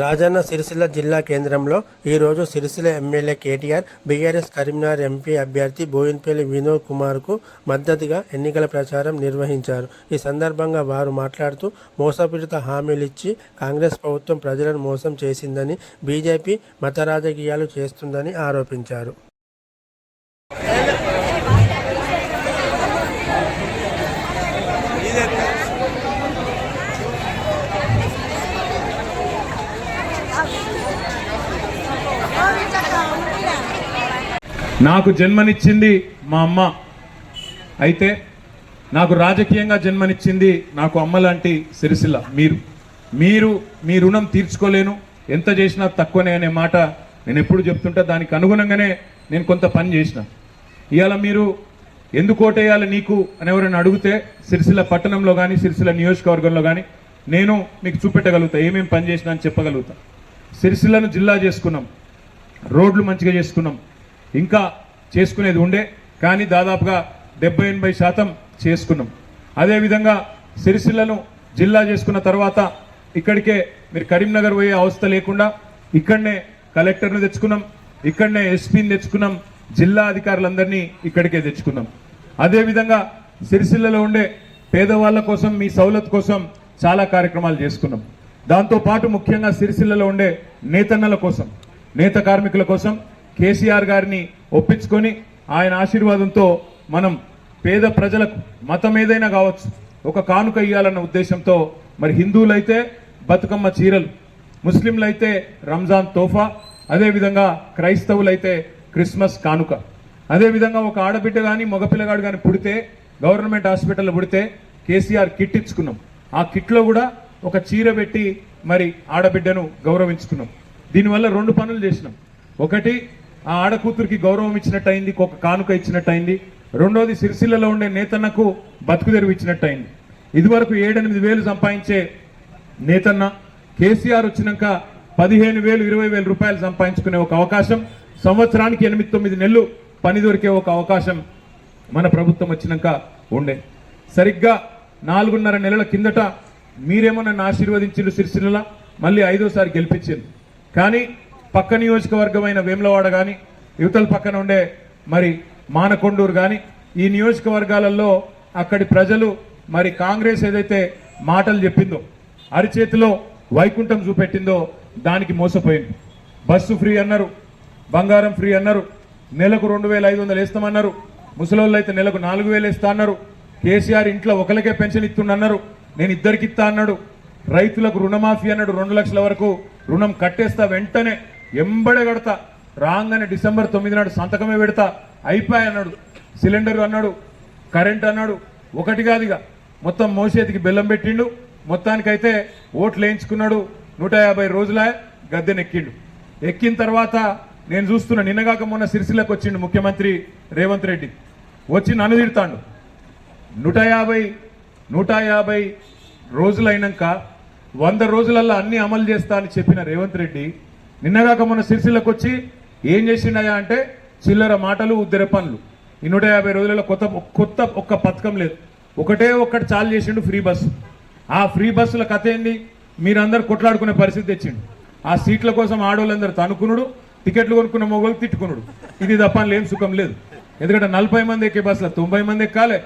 రాజన్న సిరిసిల్ల జిల్లా కేంద్రంలో ఈరోజు సిరిసిల్ల ఎమ్మెల్యే కేటీఆర్ బీఆర్ఎస్ కరీంనగర్ ఎంపీ అభ్యర్థి బోయిన్పల్లి వినోద్ కుమార్కు మద్దతుగా ఎన్నికల ప్రచారం నిర్వహించారు. ఈ సందర్భంగా వారు మాట్లాడుతూ మోసపూరిత హామీలిచ్చి కాంగ్రెస్ ప్రభుత్వం ప్రజలను మోసం చేసిందని బీజేపీ మత రాజకీయాలు చేస్తుందని ఆరోపించారు. నాకు జన్మనిచ్చింది మా అమ్మ. అయితే నాకు రాజకీయంగా జన్మనిచ్చింది నాకు అమ్మ లాంటి సిరిసిల్ల. మీరు మీరు మీ రుణం తీర్చుకోలేను. ఎంత చేసినా తక్కువనే అనే మాట నేను ఎప్పుడు చెప్తుంటా. దానికి అనుగుణంగానే నేను కొంత పని చేసిన. ఇవాళ మీరు ఎందుకు ఓటేయాలి నీకు అని ఎవరైనా అడిగితే సిరిసిల్ల పట్టణంలో కానీ సిరిసిల్ల నియోజకవర్గంలో కానీ నేను మీకు చూపెట్టగలుగుతా. ఏమేమి పని చేసినా అని చెప్పగలుగుతా. సిరిసిల్లను జిల్లా చేసుకున్నాం. రోడ్లు మంచిగా చేసుకున్నాం. ఇంకా చేసుకునేది ఉండే కానీ దాదాపుగా డెబ్బై ఎనభై శాతం చేసుకున్నాం. అదేవిధంగా సిరిసిల్లను జిల్లా చేసుకున్న తర్వాత ఇక్కడికే మీరు కరీంనగర్ పోయే అవస్థ లేకుండా ఇక్కడనే కలెక్టర్ను తెచ్చుకున్నాం ఇక్కడనే ఎస్పీని తెచ్చుకున్నాం జిల్లా అధికారులందరినీ ఇక్కడికే తెచ్చుకున్నాం. అదేవిధంగా సిరిసిల్లలో ఉండే పేదవాళ్ళ కోసం మీ సౌలత్ కోసం చాలా కార్యక్రమాలు చేసుకున్నాం. దాంతో పాటు ముఖ్యంగా సిరిసిల్లలో ఉండే నేతన్నల కోసం నేత కార్మికుల కోసం కేసీఆర్ గారిని ఒప్పించుకొని ఆయన ఆశీర్వాదంతో మనం పేద ప్రజలకు మతం ఏదైనా కావచ్చు ఒక కానుక ఇవ్వాలన్న ఉద్దేశంతో మరి హిందువులైతే బతుకమ్మ చీరలు ముస్లింలైతే రంజాన్ తోఫా అదేవిధంగా క్రైస్తవులైతే క్రిస్మస్ కానుక. అదేవిధంగా ఒక ఆడబిడ్డ కానీ మగపిల్లగాడు కానీ పుడితే గవర్నమెంట్ హాస్పిటల్లో పుడితే కేసీఆర్ కిట్ ఇచ్చుకున్నాం. ఆ కిట్లో కూడా ఒక చీర పెట్టి మరి ఆడబిడ్డను గౌరవించుకున్నాం. దీనివల్ల రెండు పనులు చేసినాం. ఒకటి ఆ ఆడకూతురికి గౌరవం ఇచ్చినట్టు అయింది ఒక కానుక ఇచ్చినట్టు అయింది రెండోది సిరిసిల్లలో ఉండే నేతన్నకు బతుకు తెరువు ఇచ్చినట్టు అయింది ఇదివరకు ఏడెనిమిది వేలు సంపాదించే నేతన్న కేసీఆర్ వచ్చినాక పదిహేను వేలు ఇరవై వేల రూపాయలు సంపాదించుకునే ఒక అవకాశం సంవత్సరానికి ఎనిమిది తొమ్మిది నెలలు పని దొరికే ఒక అవకాశం మన ప్రభుత్వం వచ్చినాక ఉండే. సరిగ్గా నాలుగున్నర నెలల కిందట మీరేమో నన్ను ఆశీర్వదించారు సిరిసిల్ల మళ్ళీ ఐదోసారి గెలిపించారు కానీ పక్క నియోజకవర్గమైన వేములవాడ కానీ యువతల పక్కన ఉండే మరి మానకొండూరు కానీ ఈ నియోజకవర్గాలలో అక్కడి ప్రజలు మరి కాంగ్రెస్ ఏదైతే మాటలు చెప్పిందో అరిచేతిలో వైకుంఠం చూపెట్టిందో దానికి మోసపోయింది. బస్సు ఫ్రీ అన్నారు బంగారం ఫ్రీ అన్నారు నెలకు రెండు వేల ఐదు వందలు వేస్తామన్నారు ముసలోళ్ళు అయితే నెలకు నాలుగు వేలు వేస్తా అన్నారు కేసీఆర్ ఇంట్లో ఒకరికే పెన్షన్ ఇస్తుండన్నారు నేను ఇద్దరికి ఇస్తా అన్నాడు రైతులకు రుణమాఫీ అన్నాడు రెండు లక్షల వరకు రుణం కట్టేస్తా వెంటనే ఎంబడగడతా రాగానే డిసెంబర్ తొమ్మిది నాడు సంతకమే పెడతా. అయిపోయి అన్నాడు. సిలిండర్ అన్నాడు. కరెంట్ అన్నాడు. ఒకటి కాదుగా. మొత్తం మోసేతికి బెల్లం పెట్టిండు. మొత్తానికైతే ఓట్లు వేయించుకున్నాడు. నూట యాభై రోజుల గద్దెనెక్కిండు ఎక్కిన తర్వాత నేను చూస్తున్నా నిన్నగాక మొన్న సిరిసిల్లకు వచ్చిండు ముఖ్యమంత్రి రేవంత్ రెడ్డి. వచ్చి నన్ను తిడతాడు. నూట యాభై నూట యాభై రోజులైనాక వంద రోజులల్లో అన్నీ అమలు చేస్తా అని చెప్పిన రేవంత్ రెడ్డి నిన్నగాక మొన్న సిరిసిల్లకు వచ్చి ఏం చేసిండయా అంటే చిల్లర మాటలు ఉద్దెర పనులు. ఈ నూట యాభై రోజులలో కొత్త కొత్త ఒక్క పథకం లేదు. ఒకటే ఒక్కటి చాలు చేసిండు ఫ్రీ బస్సు ఆ ఫ్రీ బస్సుల కథ ఏంది? మీరందరూ కొట్లాడుకునే పరిస్థితి తెచ్చిండు. ఆ సీట్ల కోసం ఆడవాళ్ళందరూ తనుకునుడు టికెట్లు కొనుక్కున్న మొగోళ్ళు తిట్టుకునుడు. ఇది తప్ప ఏం సుఖం లేదు. ఎందుకంటే నలభై మంది ఎక్కే బస్సులో తొంభై మంది ఎక్కాలి.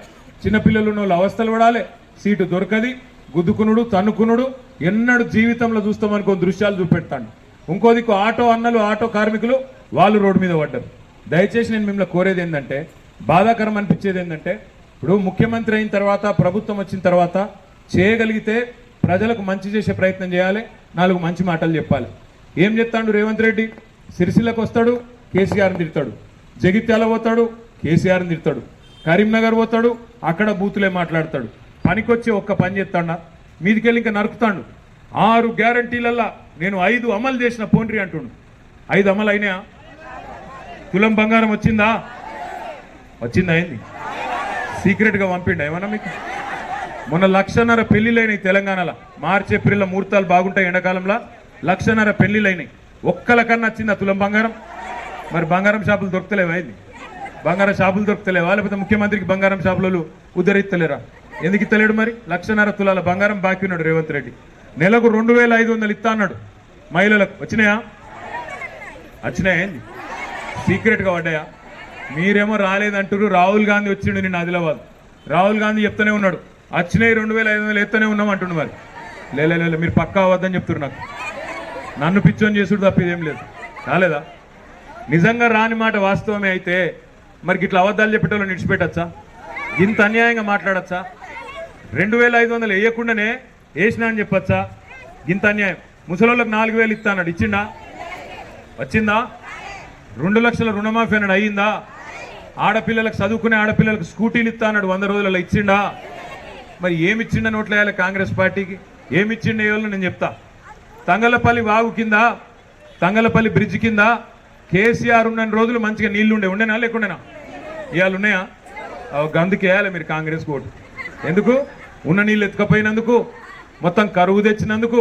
చిన్నపిల్లలు ఉన్న వాళ్ళు అవస్థలు పడాలి. సీటు దొరకది గుద్దుకునుడు తన్నుకునుడు ఎన్నడు జీవితంలో చూస్తామనుకో దృశ్యాలు చూపెడతాడు. ఇంకో దిక్కు ఆటో అన్నలు ఆటో కార్మికులు వాళ్ళు రోడ్డు మీద పడ్డారు. దయచేసి నేను మిమ్మల్ని కోరేది ఏంటంటే బాధాకరం అనిపించేది ఏంటంటే ఇప్పుడు ముఖ్యమంత్రి అయిన తర్వాత ప్రభుత్వం వచ్చిన తర్వాత చేయగలిగితే ప్రజలకు మంచి చేసే ప్రయత్నం చేయాలి నాలుగు మంచి మాటలు చెప్పాలి. ఏం చెప్తాడు రేవంత్ రెడ్డి? సిరిసిల్లకు వస్తాడు కేసీఆర్ని తిడతాడు. జగిత్యాల పోతాడు కేసీఆర్ని తిడతాడు. కరీంనగర్ పోతాడు అక్కడ బూతులే మాట్లాడతాడు. పనికొచ్చి ఒక్క పని చేస్తాడా? మీదికెళ్ళి ఇంకా నరుకుతాడు. ఆరు గ్యారంటీలల్లా నేను ఐదు అమలు చేసిన పోండ్రి అంటుండు. ఐదు అమలు అయినా తులం బంగారం వచ్చిందా? వచ్చిందా అయింది సీక్రెట్గా పంపిండ ఏమన్నా మీకు? మొన్న లక్షన్నర పెళ్ళిళ్ళైనాయి తెలంగాణలో. మార్చి ఏప్రిల్లో ముహూర్తాలు బాగుంటాయి ఎండాకాలంలో. లక్షన్నర పెళ్ళిళ్ళైనాయి ఒక్కలకన్నా వచ్చిందా తులం బంగారం? మరి బంగారం షాపులు దొరుకుతలేవా అయింది బంగారం షాపులు దొరుకుతలేవా? లేకపోతే ముఖ్యమంత్రికి బంగారం షాపులలో ఉద్ధరిస్తలేరా ఎందుకు ఇస్తలేడు మరి? లక్షన్నర తులాల బంగారం బాకీ ఉన్నాడు రేవంత్ రెడ్డి. నెలకు రెండు వేల ఐదు వందలు ఇస్తా అన్నాడు. మహిళలకు వచ్చినాయా? వచ్చినాయా ఏంది? సీక్రెట్గా పడ్డాయా? మీరేమో రాలేదంటారు రాహుల్ గాంధీ వచ్చిండు నిన్న ఆదిలాబాద్. రాహుల్ గాంధీ చెప్తూనే ఉన్నాడు. వచ్చినాయి రెండు వేల ఐదు వందలు ఎత్తనే ఉన్నాం అంటుండు మరి. లే లే, లే, లే, మీరు పక్కా అవద్దని చెప్తున్నారు నాకు. నన్ను పిచ్చోని చేసుడు తప్ప ఇదేం లేదు. రాలేదా? నిజంగా రాని మాట వాస్తవమే అయితే మరి ఇట్లా అబద్ధాలు చెప్పేటోళ్ళు నిడిచిపెట్టచ్చా ఇంత అన్యాయంగా మాట్లాడచ్చా? రెండు వేల ఐదు వందలు వేయకుండానే వేసినా అని చెప్పచ్చా? ఇంత అన్యాయం. ముసలోళ్ళకి నాలుగు వేలు ఇస్తా ఇచ్చిండా? వచ్చిందా? రెండు లక్షల రుణమాఫీ అన్నాడు. అయ్యిందా ఆడపిల్లలకు చదువుకునే ఆడపిల్లలకు స్కూటీలు ఇస్తా వంద రోజులలో ఇచ్చిండా? మరి ఏమి ఇచ్చిండ నోట్లు వేయాలి కాంగ్రెస్ పార్టీకి? ఏమి ఇచ్చిండే వాళ్ళు నేను చెప్తా? తంగలపల్లి వాగు కింద తంగలపల్లి బ్రిడ్జ్ కింద కేసీఆర్ ఉన్న రోజులు మంచిగా నీళ్ళు ఉండే ఉండేనా? లేకుండేనా? ఇవాళ ఉన్నాయా? గందుకేయాలి వేయాలి మీరు కాంగ్రెస్ ఓటు. ఎందుకు? ఉన్న నీళ్ళు ఎత్తుకపోయినందుకు మొత్తం కరువు తెచ్చినందుకు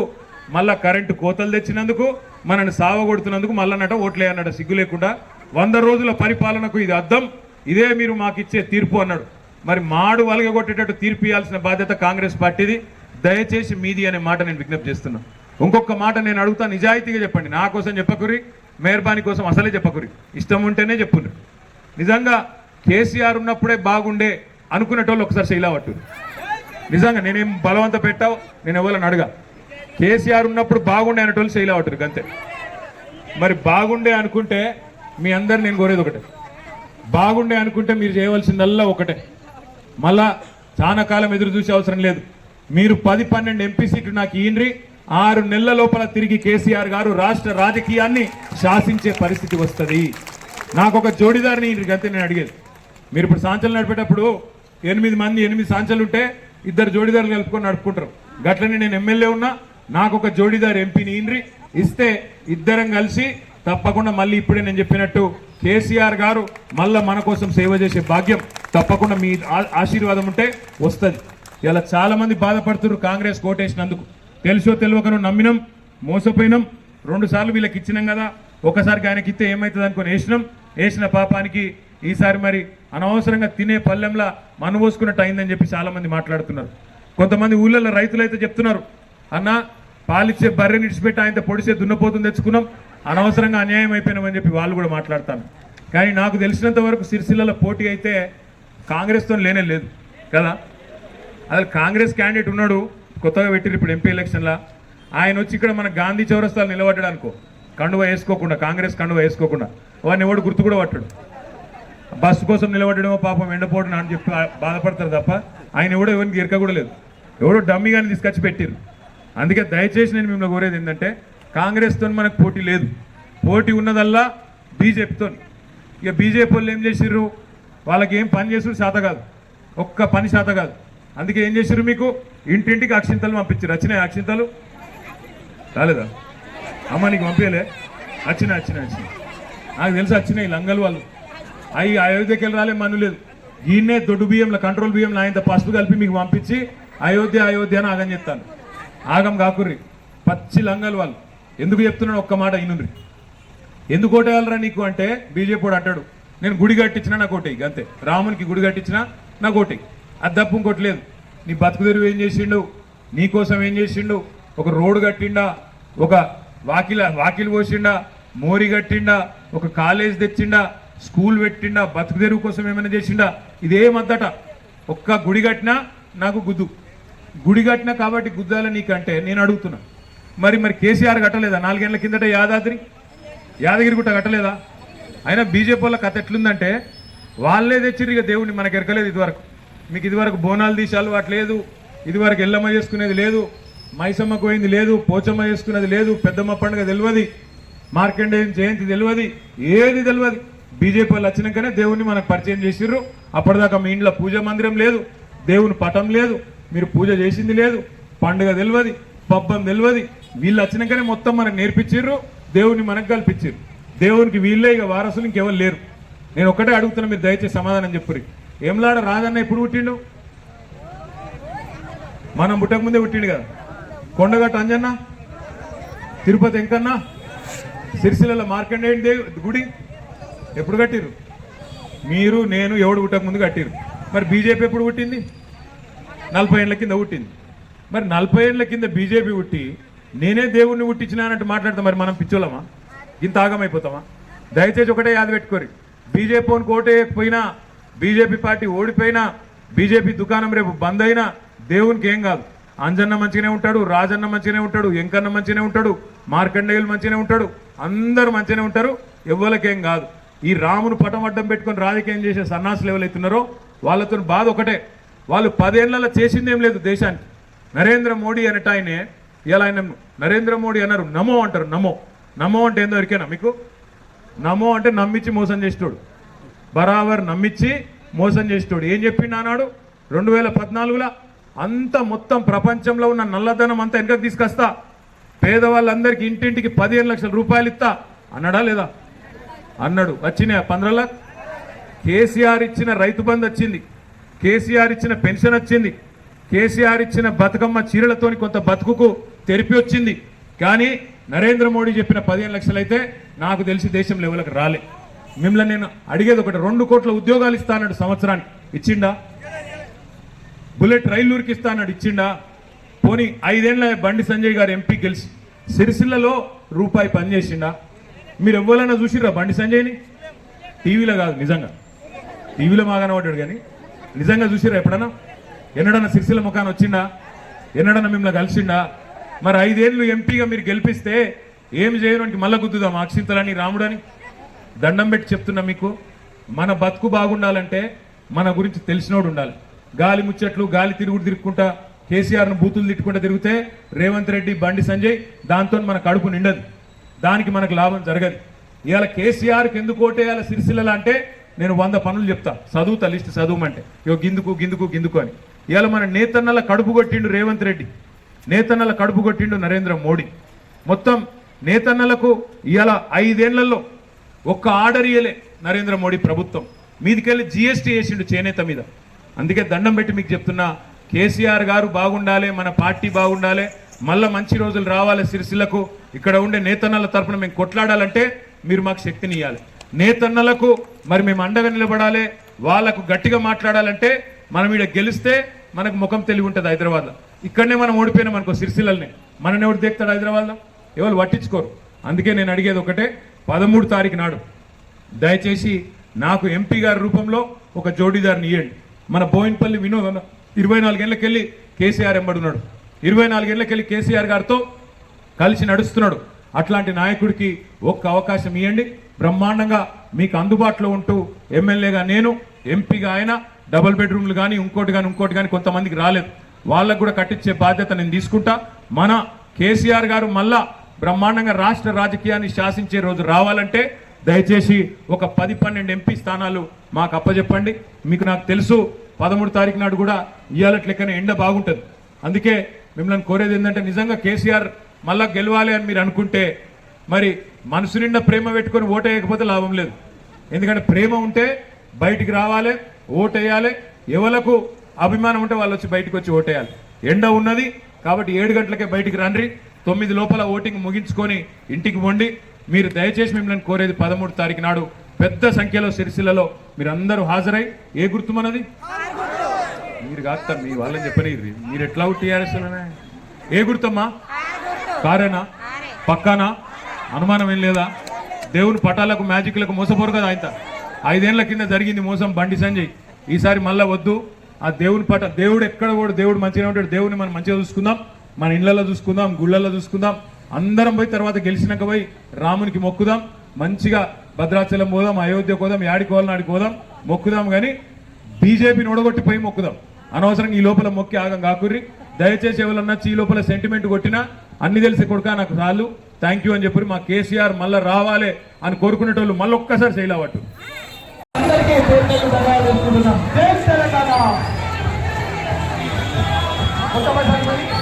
మళ్ళా కరెంటు కోతలు తెచ్చినందుకు మనని సావగొడుతున్నందుకు మళ్ళా నట ఓట్లే అన్నాడు. సిగ్గు లేకుండా వంద రోజుల పరిపాలనకు ఇది అర్థం ఇదే మీరు మాకు ఇచ్చే తీర్పు అన్నాడు. మరి మాడు వలగగొట్టేటట్టు తీర్పు ఇవ్వాల్సిన బాధ్యత కాంగ్రెస్ పార్టీది. దయచేసి మీది అనే మాట నేను విజ్ఞప్తి చేస్తున్నా. ఇంకొక మాట నేను అడుగుతా నిజాయితీగా చెప్పండి. నా కోసం చెప్పకురి మెహర్బానీ కోసం అసలే చెప్పకురి ఇష్టం ఉంటేనే చెప్పుండ్రి. నిజంగా కేసీఆర్ ఉన్నప్పుడే బాగుండే అనుకునేటోళ్ళు ఒకసారి శైలా పట్టు నిజంగా నేనేం బలవంత పెట్టావు? నేను ఎవరని అడగా. కేసీఆర్ ఉన్నప్పుడు బాగుండే అనేటోళ్ళు శైలా పట్టురు అంతే మరి బాగుండే అనుకుంటే మీ అందరు నేను కోరేది ఒకటే. బాగుండే అనుకుంటే మీరు చేయవలసిందల్లా ఒకటే. మళ్ళా చాలా కాలం ఎదురు చూసే అవసరం లేదు. మీరు పది పన్నెండు ఎంపీ సీట్లు నాకు ఈయనరి ఆరు నెలల లోపల తిరిగి కేసీఆర్ గారు రాష్ట్ర రాజకీయాన్ని శాసించే పరిస్థితి వస్తుంది. నాకు ఒక జోడిదారిని ఈయనకి అంతే నేను అడిగేది. మీరు ఇప్పుడు సాంచలు నడిపేటప్పుడు ఎనిమిది మంది ఎనిమిది సాంచలు ఉంటే ఇద్దరు జోడీదారులు కలుపుకొని నడుపుకుంటారు. గట్లనే నేను ఎమ్మెల్యే ఉన్నా నాకు ఒక జోడీదారు ఎంపీని ఈయనరి ఇస్తే ఇద్దరం కలిసి తప్పకుండా మళ్ళీ ఇప్పుడే నేను చెప్పినట్టు కేసీఆర్ గారు మళ్ళీ మన కోసం సేవ చేసే భాగ్యం తప్పకుండా మీ ఆశీర్వాదం ఉంటే వస్తుంది. ఇలా చాలా మంది బాధపడుతున్నారు కాంగ్రెస్ కోటేసినందుకు. తెలుసో తెలియకను నమ్మినాం మోసపోయినాం. రెండు సార్లు వీళ్ళకి ఇచ్చినాం కదా ఒకసారి ఆయనకి ఇస్తే ఏమవుతుంది అనుకుని వేసినాం. వేసిన పాపానికి ఈసారి మరి అనవసరంగా తినే పల్లెంలా మనవోసుకున్నట్టు అయిందని చెప్పి చాలామంది మాట్లాడుతున్నారు. కొంతమంది ఊళ్ళల్లో రైతులు అయితే చెప్తున్నారు అన్న పాలిచ్చే బర్రెని ఇడిచిపెట్టి ఆయనతో పొడిసే దున్నపోతుంది తెచ్చుకున్నాం అనవసరంగా అన్యాయం అయిపోయినామని చెప్పి వాళ్ళు కూడా మాట్లాడతాను కానీ నాకు తెలిసినంత వరకు సిరిసిల్లలో పోటీ అయితే కాంగ్రెస్తో లేనే లేదు కదా? అసలు కాంగ్రెస్ క్యాండిడేట్ ఉన్నాడు కొత్తగా పెట్టిరు ఇప్పుడు ఎంపీ ఎలక్షన్లో. ఆయన వచ్చి ఇక్కడ మన గాంధీ చౌరస్తాలు నిలబడ్డాడు అనుకో కండువ వేసుకోకుండా కాంగ్రెస్ కండువ వేసుకోకుండా వాడిని ఎవడు గుర్తు కూడా పట్టాడు. బస్సు కోసం నిలబడడమో పాపం ఎండపోవడం అని చెప్పి బాధపడతారు తప్ప ఆయన ఎవడో ఎవరికి ఇరక కూడా లేదు. ఎవడో డమ్మి కానీ తీసుకొచ్చి పెట్టారు అందుకే దయచేసి నేను మిమ్మల్ని కోరేది ఏంటంటే కాంగ్రెస్తో మనకు పోటీ లేదు. పోటీ ఉన్నదల్లా బీజేపీతో ఇక బీజేపీ వాళ్ళు ఏం చేసిర్రు? వాళ్ళకి ఏం పని చేసుడు శాత కాదు. ఒక్క పని శాత కాదు. అందుకే ఏం చేసిర్రు మీకు? ఇంటింటికి అక్షింతలు పంపించారు వచ్చినాయి అక్షింతలు? రాలేదా? అమ్మ నీకు పంపించలే? వచ్చినాయి వచ్చినాయి వచ్చినాయి. నాకు తెలుసు వచ్చినాయి లంగలు వాళ్ళు. అవి అయోధ్యకి వెళ్ళి రాలే మను లేదు. ఈయన్నే దొడ్డు బియ్యంలో కంట్రోల్ బియ్యంలో ఆయనతో పసుపు కలిపి మీకు పంపించి అయోధ్య అయోధ్య అని ఆగం చెప్తాను ఆగం కాకుర్రి. పచ్చి లంగలు వాళ్ళు. ఎందుకు చెప్తున్నాడు ఒక్క మాట ఇనుండ్రి. ఎందుకు ఓటేయాలరా నీకు అంటే బీజేపీ వాడు అంటాడు నేను గుడి కట్టించినా నాకు ఓటే అంతే. రామునికి గుడి కట్టించినా నాకు ఓటే అది తప్ప ఇంకోటి లేదు. నీ బతుకు తెరువు ఏం చేసిండు? నీకోసం ఏం చేసిండు? ఒక రోడ్డు కట్టిండా? ఒక వాకిల వాకిలు పోసిండా? మోరి కట్టిండా? ఒక కాలేజ్ తెచ్చిండా? స్కూల్ పెట్టిండా బతుకు తెరువు కోసం ఏమైనా చేసిండా? ఇదేమద్దట ఒక్క గుడి కట్టినా నాకు గుద్దు. గుడి కట్టినా కాబట్టి గుద్దాల నీకంటే నేను అడుగుతున్నా. మరి మరి కేసీఆర్ కట్టలేదా? నాలుగేళ్ళ కిందట యాదాద్రి? యాదగిరి గుట్ట కట్టలేదా? అయినా బీజేపీ వాళ్ళ కథ ఎట్లుందంటే వాళ్ళే తెచ్చిర్రు ఇక దేవుడిని మనకు ఎరకలేదు ఇదివరకు. మీకు ఇదివరకు బోనాలు తీసాలు అటు లేదు ఇదివరకు ఎల్లమ్మ చేసుకునేది లేదు మైసమ్మ పోయింది లేదు పోచమ్మ చేసుకునేది లేదు పెద్దమ్మ పండుగ తెలియదు మార్కండేయం జయంతి తెలియదు ఏది తెలియదు బీజేపీ వాళ్ళు వచ్చినాకనే దేవుణ్ణి మనకు పరిచయం చేసిర్రు. అప్పటిదాకా మీ ఇంట్లో పూజ మందిరం లేదు దేవుని పటం లేదు మీరు పూజ చేసింది లేదు పండుగ తెలియదు పబ్బం తెలియదు వీళ్ళు వచ్చినాకనే మొత్తం మనకు నేర్పించిర్రు దేవుని మనకు కల్పించారు దేవునికి వీళ్ళే ఇక వారసులు ఇంకెవరు లేరు. నేను ఒక్కటే అడుగుతున్నా మీరు దయచేసి సమాధానం చెప్పురి ఏంలాడ రాజన్న ఎప్పుడు పుట్టిండు? మనం పుట్టక ముందే పుట్టిండు కదా. కొండగట్ట అంజన్న తిరుపతి ఎంకన్నా సిరిసిల్ల మార్కండేయుని దేవి గుడి? ఎప్పుడు కట్టిరు మీరు నేను ఎవడు పుట్టక ముందు కట్టిరు మరి బీజేపీ ఎప్పుడు పుట్టింది? నలభై ఏళ్ళ కింద పుట్టింది. మరి నలభై ఏళ్ళ కింద బీజేపీ పుట్టి నేనే దేవుణ్ణి పుట్టించిన అన్నట్టు మరి మనం పిచ్చోలమా ఇంత ఆగమైపోతామా దయచేసి ఒకటే యాద పెట్టుకోరి. బీజేపీ కోటేయకపోయినా బీజేపీ పార్టీ ఓడిపోయినా బీజేపీ దుకాణం రేపు బంద్ అయినా దేవునికి ఏం కాదు. అంజన్న మంచిగానే ఉంటాడు రాజన్న మంచిగానే ఉంటాడు ఎంకన్న మంచిగానే ఉంటాడు మార్కండేయులు మంచిగానే ఉంటాడు అందరూ మంచిగానే ఉంటారు ఎవ్వలకేం కాదు. ఈ రామును పటం అడ్డం పెట్టుకొని రాజకీయం చేసే సన్నాసులు ఎవరైతున్నారో వాళ్ళతో బాధ ఒకటే. వాళ్ళు పదేళ్ళలో చేసిందేం లేదు దేశానికి. నరేంద్ర మోడీ అనట ఆయనే ఇలా ఆయన నరేంద్ర మోడీ అన్నారు నమో అంటారు నమో. నమో అంటే ఏందో ఎరికేనా మీకు? నమో అంటే నమ్మించి మోసం చేసేటోడు. బరాబర్ నమ్మించి మోసం చేసేటోడు. ఏం చెప్పిండు అన్నాడు రెండు వేల పద్నాలుగులో అంత మొత్తం ప్రపంచంలో ఉన్న నల్లధనం అంతా వెనకకు తీసుకొస్తా? పేదవాళ్ళందరికీ ఇంటింటికి పదిహేను లక్షల రూపాయలు ఇస్తా అన్నాడా లేదా? అన్నాడు వచ్చినాయి? పంద్రల? కేసీఆర్ ఇచ్చిన రైతు బంధు వచ్చింది. కేసీఆర్ ఇచ్చిన పెన్షన్ వచ్చింది. కేసీఆర్ ఇచ్చిన బతుకమ్మ చీరలతోని కొంత బతుకుకు తెరిపి వచ్చింది. కానీ నరేంద్ర మోడీ చెప్పిన పదిహేను లక్షలు అయితే నాకు తెలిసి దేశం లెవెల్కి రాలే. మిమ్మల్ని నేను అడిగేది ఒకటి రెండు కోట్ల ఉద్యోగాలు ఇస్తానడు సంవత్సరానికి. ఇచ్చిండా? బుల్లెట్ రైలు ఊరికి ఇస్తానడు ఇచ్చిండా? పోనీ ఐదేళ్ళ బండి సంజయ్ గారు ఎంపీ గెలిచి సిరిసిల్లలో రూపాయి పనిచేసిండా? మీరు ఎవ్వరైనా చూసిర్రా బండి సంజయ్ని? టీవీలో కాదు నిజంగా. టీవీలో మాగానే పడ్డాడు కానీ. నిజంగా చూసిర్రా ఎప్పుడన్నా? ఎన్నడన్నా సిరిసిల ముఖాన్ని వచ్చిందా ఎన్నడన్నా మిమ్మల్ని కలిసిండా? మరి ఐదేళ్ళు ఎంపీగా మీరు గెలిపిస్తే ఏం చేయడానికి మళ్ళా గుద్దుదాం అక్షింతలని రాముడని? దండం పెట్టి చెప్తున్నా మీకు. మన బతుకు బాగుండాలంటే మన గురించి తెలిసినోడు ఉండాలి. గాలి ముచ్చట్లు గాలి తిరుగుడు తిరుగుకుంటా కేసీఆర్ను బూతులు తిట్టుకుంటా తిరిగితే రేవంత్ రెడ్డి బండి సంజయ్ దాంతో మన కడుపు నిండదు. దానికి మనకు లాభం జరగదు. ఇవాళ కేసీఆర్కి ఎందుకు ఓటేయాలి సిరిసిల్లలు అంటే నేను వంద పనులు చెప్తా. చదువుతా లిస్ట్ చదువుమంటే. ఇగో గిందుకు గిందుకు గిందుకు అని. ఇవాళ మన నేతన్నల కడుపు కొట్టిండు రేవంత్ రెడ్డి. నేతన్నల కడుపు కొట్టిండు నరేంద్ర మోడీ. మొత్తం నేతన్నలకు ఇవాళ ఐదేళ్ళలో ఒక్క ఆర్డర్ ఇయ్యలే నరేంద్ర మోడీ ప్రభుత్వం. మీదికెళ్ళి జిఎస్టీ వేసిండు చేనేత మీద. అందుకే దండం పెట్టి మీకు చెప్తున్నా కేసీఆర్ గారు బాగుండాలి మన పార్టీ బాగుండాలి మళ్ళీ మంచి రోజులు రావాలి సిరిసిల్లకు. ఇక్కడ ఉండే నేతన్నల తరపున మేము కొట్లాడాలంటే మీరు మాకు శక్తిని ఇవ్వాలి నేతన్నలకు మరి మేము అండగా నిలబడాలి వాళ్ళకు గట్టిగా మాట్లాడాలంటే మనం ఈడ గెలిస్తే మనకు ముఖం తెలివి ఉంటుంది హైదరాబాద్లో. ఇక్కడనే మనం ఓడిపోయినాం అనుకో సిరిసిల్లల్ని మనని ఎవరు దేక్తాడు హైదరాబాద్లో? ఎవరు పట్టించుకోరు. అందుకే నేను అడిగేది ఒకటే పదమూడు తారీఖు నాడు దయచేసి నాకు ఎంపీ గారి రూపంలో ఒక జోడీదారిని ఇవ్వండి మన బోయిన్పల్లి వినోద్ ఇరవై ఇరవై నాలుగేళ్ళకెళ్ళి కేసీఆర్ ఎంబడున్నాడు ఇరవై నాలుగేళ్ళకెళ్ళి కేసీఆర్ గారితో కలిసి నడుస్తున్నాడు. అట్లాంటి నాయకుడికి ఒక్క అవకాశం ఇవ్వండి బ్రహ్మాండంగా మీకు అందుబాటులో ఉంటూ ఎమ్మెల్యేగా నేను ఎంపీగా ఆయన డబుల్ బెడ్రూమ్లు కానీ ఇంకోటి కానీ ఇంకోటి కానీ కొంతమందికి రాలేదు. వాళ్ళకు కూడా కట్టించే బాధ్యత నేను తీసుకుంటా. మన కేసీఆర్ గారు మళ్ళా బ్రహ్మాండంగా రాష్ట్ర రాజకీయాన్ని శాసించే రోజు రావాలంటే దయచేసి ఒక పది పన్నెండు ఎంపీ స్థానాలు మాకు అప్పచెప్పండి మీకు నాకు తెలుసు పదమూడు తారీఖు నాడు కూడా ఇవాళ ఎండ బాగుంటుంది. అందుకే మిమ్మల్ని కోరేది ఏంటంటే నిజంగా కేసీఆర్ మళ్ళా గెలవాలి అని మీరు అనుకుంటే మరి మనసు నిండా ప్రేమ పెట్టుకొని ఓటేయకపోతే లాభం లేదు. ఎందుకంటే ప్రేమ ఉంటే బయటికి రావాలి ఓటేయాలి. ఎవలకు అభిమానం ఉంటే వాళ్ళు వచ్చి బయటకు వచ్చి ఓటేయాలి. ఎండ ఉన్నది కాబట్టి ఏడు గంటలకే బయటికి రండి తొమ్మిది లోపల ఓటింగ్ ముగించుకొని ఇంటికి వండి మీరు దయచేసి మిమ్మల్ని కోరేది పదమూడు తారీఖు నాడు పెద్ద సంఖ్యలో సిరిసిల్లలో మీరు అందరూ హాజరై. ఏ గుర్తుమన్నది మీరు కాస్త మీ వాళ్ళని చెప్పలేదు మీరు ఎట్లా టీఆర్ఎస్ ఏ గుర్తమ్మా? కారేనా? పక్కానా? అనుమానం ఏం లేదా? దేవుని పటాలకు మ్యాజిక్లకు మోసపోరు కదా ఆయన. ఐదేళ్ళ కింద జరిగింది మోసం బండి సంజయ్. ఈసారి మళ్ళీ వద్దు. ఆ దేవుని పట దేవుడు ఎక్కడ కూడా దేవుడు మంచిగా ఉంటాడు. దేవుని మనం మంచిగా చూసుకుందాం. మన ఇళ్ళలో చూసుకుందాం గుళ్ళల్లో చూసుకుందాం. అందరం పోయి తర్వాత గెలిచినాక పోయి రామునికి మొక్కుదాం. మంచిగా భద్రాచలం పోదాం అయోధ్య పోదాం యాడికి పోవాలని ఆడికి పోదాం. మొక్కుదాం కానీ బీజేపీని ఓడగొట్టి పోయి మొక్కుదాం. అనవసరంగా ఈ లోపల మొక్కి ఆగం కాకుర్రి. దయచేసి ఎవరన్నా ఈ లోపల సెంటిమెంట్ కొట్టినా అన్ని తెలిసి కొడుక నాకు చాలు. థ్యాంక్ యూ అని చెప్పి మా కేసీఆర్ మళ్ళీ రావాలి అని కోరుకునేటోళ్ళు మళ్ళీ ఒక్కసారి శైలవట్టు అవ్వట్టు మొట్టమొదటి